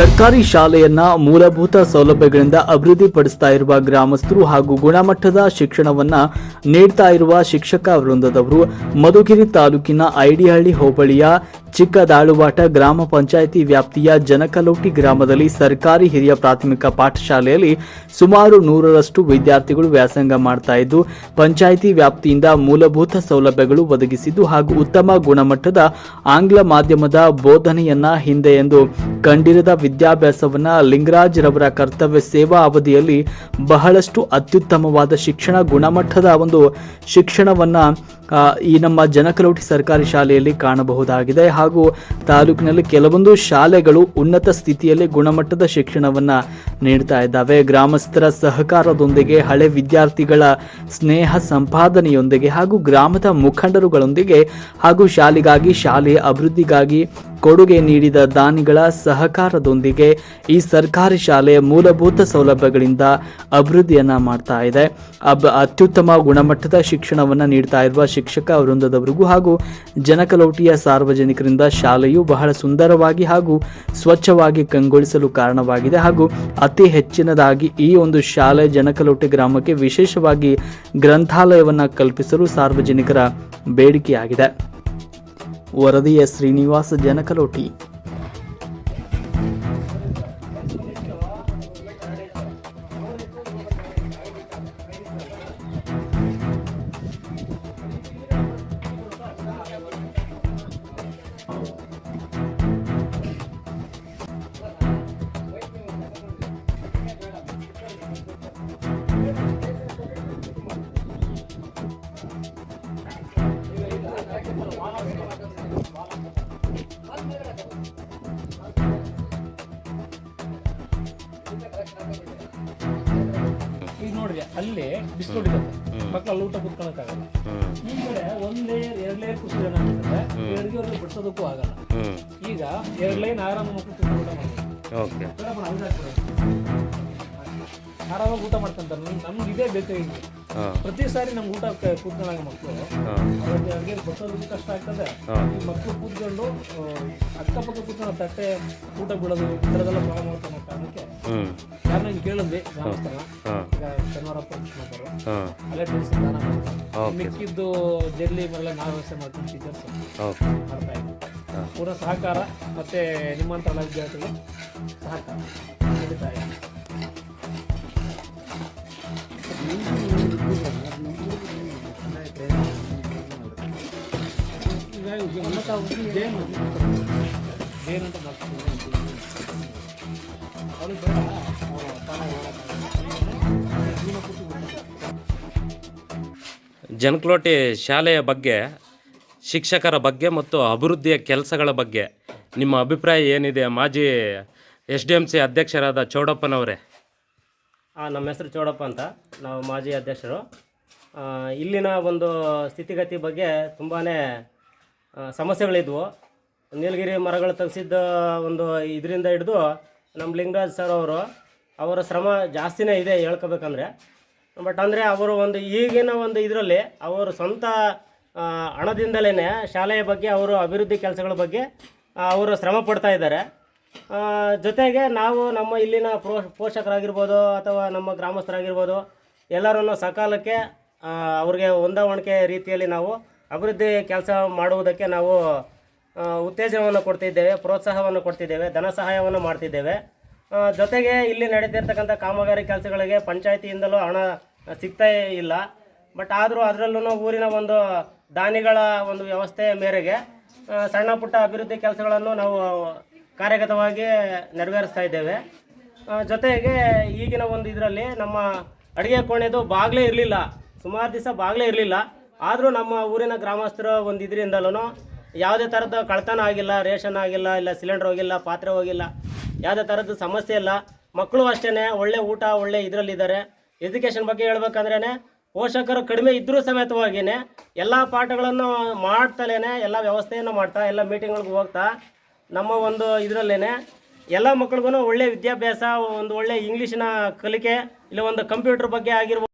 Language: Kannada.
ಸರ್ಕಾರಿ ಶಾಲೆಯನ್ನ ಮೂಲಭೂತ ಸೌಲಭ್ಯಗಳಿಂದ ಅಭಿವೃದ್ಧಿಪಡಿಸ್ತಾ ಇರುವ ಗ್ರಾಮಸ್ಥರು ಹಾಗೂ ಗುಣಮಟ್ಟದ ಶಿಕ್ಷಣವನ್ನ ನೀಡ್ತಾ ಇರುವ ಶಿಕ್ಷಕ ವೃಂದದವರು ಮಧುಗಿರಿ ತಾಲೂಕಿನ ಐಡಿಹಳ್ಳಿ ಹೋಬಳಿಯ ಚಿಕ್ಕದಾಳುವಾಟ ಗ್ರಾಮ ಪಂಚಾಯಿತಿ ವ್ಯಾಪ್ತಿಯ ಜನಕಲೋಟಿ ಗ್ರಾಮದಲ್ಲಿ ಸರ್ಕಾರಿ ಹಿರಿಯ ಪ್ರಾಥಮಿಕ ಪಾಠಶಾಲೆಯಲ್ಲಿ ಸುಮಾರು ನೂರರಷ್ಟು ವಿದ್ಯಾರ್ಥಿಗಳು ವ್ಯಾಸಂಗ ಮಾಡ್ತಾ ಇದ್ದು, ಪಂಚಾಯಿತಿ ವ್ಯಾಪ್ತಿಯಿಂದ ಮೂಲಭೂತ ಸೌಲಭ್ಯಗಳು ಒದಗಿಸಿದ್ದು ಹಾಗೂ ಉತ್ತಮ ಗುಣಮಟ್ಟದ ಆಂಗ್ಲ ಮಾಧ್ಯಮದ ಬೋಧನೆಯನ್ನ ಹಿಂದೆ ಎಂದು ಕಂಡಿರದ ವಿದ್ಯಾಭ್ಯಾಸವನ್ನ ಲಿಂಗರಾಜ್ ರವರ ಕರ್ತವ್ಯ ಸೇವಾ ಅವಧಿಯಲ್ಲಿ ಬಹಳಷ್ಟು ಅತ್ಯುತ್ತಮವಾದ ಶಿಕ್ಷಣ ಗುಣಮಟ್ಟದ ಒಂದು ಶಿಕ್ಷಣವನ್ನ ಈ ನಮ್ಮ ಜನಕಲೋಟಿ ಸರ್ಕಾರಿ ಶಾಲೆಯಲ್ಲಿ ಕಾಣಬಹುದಾಗಿದೆ. ಹಾಗೂ ತಾಲೂಕಿನಲ್ಲಿ ಕೆಲವೊಂದು ಶಾಲೆಗಳು ಉನ್ನತ ಸ್ಥಿತಿಯಲ್ಲಿ ಗುಣಮಟ್ಟದ ಶಿಕ್ಷಣವನ್ನು ನೀಡ್ತಾ ಇದ್ದಾವೆ. ಗ್ರಾಮಸ್ಥರ ಸಹಕಾರದೊಂದಿಗೆ, ಹಳೆ ವಿದ್ಯಾರ್ಥಿಗಳ ಸ್ನೇಹ ಸಂಪಾದನೆಯೊಂದಿಗೆ ಹಾಗೂ ಗ್ರಾಮದ ಮುಖಂಡರುಗಳೊಂದಿಗೆ ಹಾಗೂ ಶಾಲೆಗಾಗಿ, ಶಾಲೆಯ ಅಭಿವೃದ್ಧಿಗಾಗಿ ಕೊಡುಗೆ ನೀಡಿದ ದಾನಿಗಳ ಸಹಕಾರದೊಂದಿಗೆ ಈ ಸರ್ಕಾರಿ ಶಾಲೆಯ ಮೂಲಭೂತ ಸೌಲಭ್ಯಗಳಿಂದ ಅಭಿವೃದ್ಧಿಯನ್ನ ಮಾಡ್ತಾ ಇದೆ. ಅಬ್ ಅತ್ಯುತ್ತಮ ಗುಣಮಟ್ಟದ ಶಿಕ್ಷಣವನ್ನು ನೀಡ್ತಾ ಇರುವ ಶಿಕ್ಷಕ ವೃಂದದವರಿಗೂ ಹಾಗೂ ಜನಕಲೌಟಿಯ ಸಾರ್ವಜನಿಕರಿಂದ ಶಾಲೆಯು ಬಹಳ ಸುಂದರವಾಗಿ ಹಾಗೂ ಸ್ವಚ್ಛವಾಗಿ ಕಂಗೊಳಿಸಲು ಕಾರಣವಾಗಿದೆ ಹಾಗೂ ಅತಿ ಹೆಚ್ಚಿನದಾಗಿ ಈ ಒಂದು ಶಾಲೆ ಜನಕಲೋಟಿ ಗ್ರಾಮಕ್ಕೆ ವಿಶೇಷವಾಗಿ ಗ್ರಂಥಾಲಯವನ್ನು ಕಲ್ಪಿಸಲು ಸಾರ್ವಜನಿಕರ ಬೇಡಿಕೆಯಾಗಿದೆ. ವರದಿಯ ಶ್ರೀನಿವಾಸ ಜನಕಲೋಟಿ ಅಲ್ಲಿ ಬಿಸಿಲು ಹೊಡಿತದೆ ಮಕ್ಕಳು ಅಲ್ಲಿ ಊಟ ಕುತ್ಕೊಳಕ್ಕಾಗಲ್ಲ. ಈ ಕಡೆ ಒಂದ್ ಲೇಯರ್ ಎರಡ್ ಲೇಯರ್ ಕುಸಿದ ಏನಾಗ್ತದೆ ಅವ್ರಿಗೆ ಬಿಡ್ಸೋದಕ್ಕೂ ಆಗಲ್ಲ. ಈಗ ಎರಡ್ ಲೈನ್ ಆರಾಮ ಮಕ್ಕಳು ಊಟ ಮಾಡ್ತಾರೆ. ಆರಾಮಾಗಿ ಊಟ ಮಾಡ್ಕೊಂತಾರೆ ನಮ್ಗೆ ಇದೇ ಬೇಕಾಗಿಲ್ಲ ಹಾಂ ಪ್ರತಿ ಸಾರಿ ನಮ್ಗೆ ಊಟ ಕೂತ್ಕೊಂಡಾಗ ಮಕ್ಕಳು ಅವ್ರಿಗೆ ಅಡುಗೆ ಬಸೋದಕ್ಕೆ ಕಷ್ಟ ಆಗ್ತದೆ. ಮಕ್ಕಳು ಕೂತ್ಕೊಂಡು ಅಕ್ಕಪಕ್ಕ ಕೂತ್ಕೊಂಡು ತಟ್ಟೆ ಊಟ ಬಿಡೋದು ಥರದೆಲ್ಲ ಪ್ರಾಬ್ಲಮ್ ಮಾಡ್ತಾನೆ ಕಾರಣಕ್ಕೆ. ಯಾರು ನಂಗೆ ಹಿಂಗೆ ಕೇಳಿದ್ವಿ ಗ್ರಾಮಸ್ಥರ. ಶನಿವಾರ ಹಾಂ. ಅಲ್ಲೇ ದಾನ ಮಾಡ್ತಾರೆ. ಮಿಕ್ಕಿದ್ದು ಜಲ್ಲಿ ಮೇಲೆ ನಾವು ವ್ಯವಸ್ಥೆ ಮಾಡ್ತೀನಿ ಟೀಚರ್ಸ್ ಮಾಡ್ತಾ ಇದ್ದೀನಿ. ಪೂರ ಸಹಕಾರ ಮತ್ತೆ ನಿಮ್ಮಂತ ಎಲ್ಲ ವಿದ್ಯಾರ್ಥಿಗಳು ಸಹಕಾರ. ನಡೀತಾ ಇದೆ. ಜನಕ್ಲೋಟಿ ಶಾಲೆಯ ಬಗ್ಗೆ, ಶಿಕ್ಷಕರ ಬಗ್ಗೆ ಮತ್ತು ಅಭಿವೃದ್ಧಿಯ ಕೆಲಸಗಳ ಬಗ್ಗೆ ನಿಮ್ಮ ಅಭಿಪ್ರಾಯ ಏನಿದೆ? ಮಾಜಿ ಎಸ್ ಡಿ ಎಂ ಸಿ ಅಧ್ಯಕ್ಷರಾದ ಚೌಡಪ್ಪನವರೇ. ಹಾಂ ನಮ್ಮ ಹೆಸರು ಚೌಡಪ್ಪ ಅಂತ. ನಾವು ಮಾಜಿ ಅಧ್ಯಕ್ಷರು. ಇಲ್ಲಿನ ಒಂದು ಸ್ಥಿತಿಗತಿ ಬಗ್ಗೆ ತುಂಬಾ ಸಮಸ್ಯೆಗಳಿದ್ವು. ನೀಲಗಿರಿ ಮರಗಳು ತೆಗೆಸಿದ್ದ ಒಂದು ಇದರಿಂದ ಹಿಡಿದು ನಮ್ಮ ಲಿಂಗರಾಜ್ ಸರ್ ಅವರು, ಅವರ ಶ್ರಮ ಜಾಸ್ತಿನೇ ಇದೆ ಹೇಳ್ಕೋಬೇಕಂದ್ರೆ. ಬಟ್ ಅಂದರೆ ಅವರು ಒಂದು ಈಗಿನ ಒಂದು ಇದರಲ್ಲಿ ಅವರು ಸ್ವಂತ ಹಣದಿಂದಲೇ ಶಾಲೆಯ ಬಗ್ಗೆ, ಅವರು ಅಭಿವೃದ್ಧಿ ಕೆಲಸಗಳ ಬಗ್ಗೆ ಅವರು ಶ್ರಮ ಪಡ್ತಾ ಇದ್ದಾರೆ. ಜೊತೆಗೆ ನಾವು ನಮ್ಮ ಇಲ್ಲಿನ ಪ್ರೋ ಪೋಷಕರಾಗಿರ್ಬೋದು ಅಥವಾ ನಮ್ಮ ಗ್ರಾಮಸ್ಥರಾಗಿರ್ಬೋದು, ಎಲ್ಲರನ್ನು ಸಕಾಲಕ್ಕೆ ಅವ್ರಿಗೆ ಹೊಂದಾವಣಿಕೆ ರೀತಿಯಲ್ಲಿ ನಾವು ಅಭಿವೃದ್ಧಿ ಕೆಲಸ ಮಾಡುವುದಕ್ಕೆ ನಾವು ಉತ್ತೇಜನವನ್ನು ಕೊಡ್ತಿದ್ದೇವೆ, ಪ್ರೋತ್ಸಾಹವನ್ನು ಕೊಡ್ತಿದ್ದೇವೆ, ಧನ ಸಹಾಯವನ್ನು ಮಾಡ್ತಿದ್ದೇವೆ. ಜೊತೆಗೆ ಇಲ್ಲಿ ನಡೀತಿರ್ತಕ್ಕಂಥ ಕಾಮಗಾರಿ ಕೆಲಸಗಳಿಗೆ ಪಂಚಾಯತಿಯಿಂದಲೂ ಹಣ ಸಿಗ್ತಾ ಇಲ್ಲ. ಬಟ್ ಆದರೂ ಅದರಲ್ಲೂ ಊರಿನ ಒಂದು ದಾನಿಗಳ ಒಂದು ವ್ಯವಸ್ಥೆಯ ಮೇರೆಗೆ ಸಣ್ಣ ಪುಟ್ಟ ಅಭಿವೃದ್ಧಿ ಕೆಲಸಗಳನ್ನು ನಾವು ಕಾರ್ಯಗತವಾಗಿ ನೆರವೇರಿಸ್ತಾ ಇದ್ದೇವೆ. ಜೊತೆಗೆ ಈಗಿನ ಒಂದು ಇದರಲ್ಲಿ ನಮ್ಮ ಅಡುಗೆ ಕೋಣೆದು ಬಾಗಿಲೇ ಇರಲಿಲ್ಲ. ಸುಮಾರು ದಿವಸ ಬಾಗಿಲೇ ಇರಲಿಲ್ಲ. ಆದರೂ ನಮ್ಮ ಊರಿನ ಗ್ರಾಮಸ್ಥರು ಒಂದು ಇದರಿಂದಲೂ ಯಾವುದೇ ಥರದ ಕಳ್ತನ ಆಗಿಲ್ಲ, ರೇಷನ್ ಆಗಿಲ್ಲ, ಇಲ್ಲ ಸಿಲಿಂಡರ್ ಹೋಗಿಲ್ಲ, ಪಾತ್ರೆ ಹೋಗಿಲ್ಲ, ಯಾವುದೇ ಥರದ್ದು ಸಮಸ್ಯೆ ಇಲ್ಲ. ಮಕ್ಕಳು ಅಷ್ಟೇ ಒಳ್ಳೆ ಊಟ, ಒಳ್ಳೆ ಇದರಲ್ಲಿದ್ದಾರೆ. ಎಜುಕೇಷನ್ ಬಗ್ಗೆ ಹೇಳ್ಬೇಕಂದ್ರೇ ಪೋಷಕರು ಕಡಿಮೆ ಇದ್ದರೂ ಸಮೇತವಾಗಿಯೇ ಎಲ್ಲ ಪಾಠಗಳನ್ನು ಮಾಡ್ತಲೇ ಎಲ್ಲ ವ್ಯವಸ್ಥೆಯನ್ನು ಮಾಡ್ತಾ, ಎಲ್ಲ ಮೀಟಿಂಗ್ಗಳಿಗೆ ಹೋಗ್ತಾ, ನಮ್ಮ ಒಂದು ಇದರಲ್ಲೇ ಎಲ್ಲ ಮಕ್ಳಿಗೂ ಒಳ್ಳೆ ವಿದ್ಯಾಭ್ಯಾಸ, ಒಂದು ಒಳ್ಳೆ ಇಂಗ್ಲೀಷಿನ ಕಲಿಕೆ, ಇಲ್ಲ ಒಂದು ಕಂಪ್ಯೂಟರ್ ಬಗ್ಗೆ ಆಗಿರ್ಬೋದು.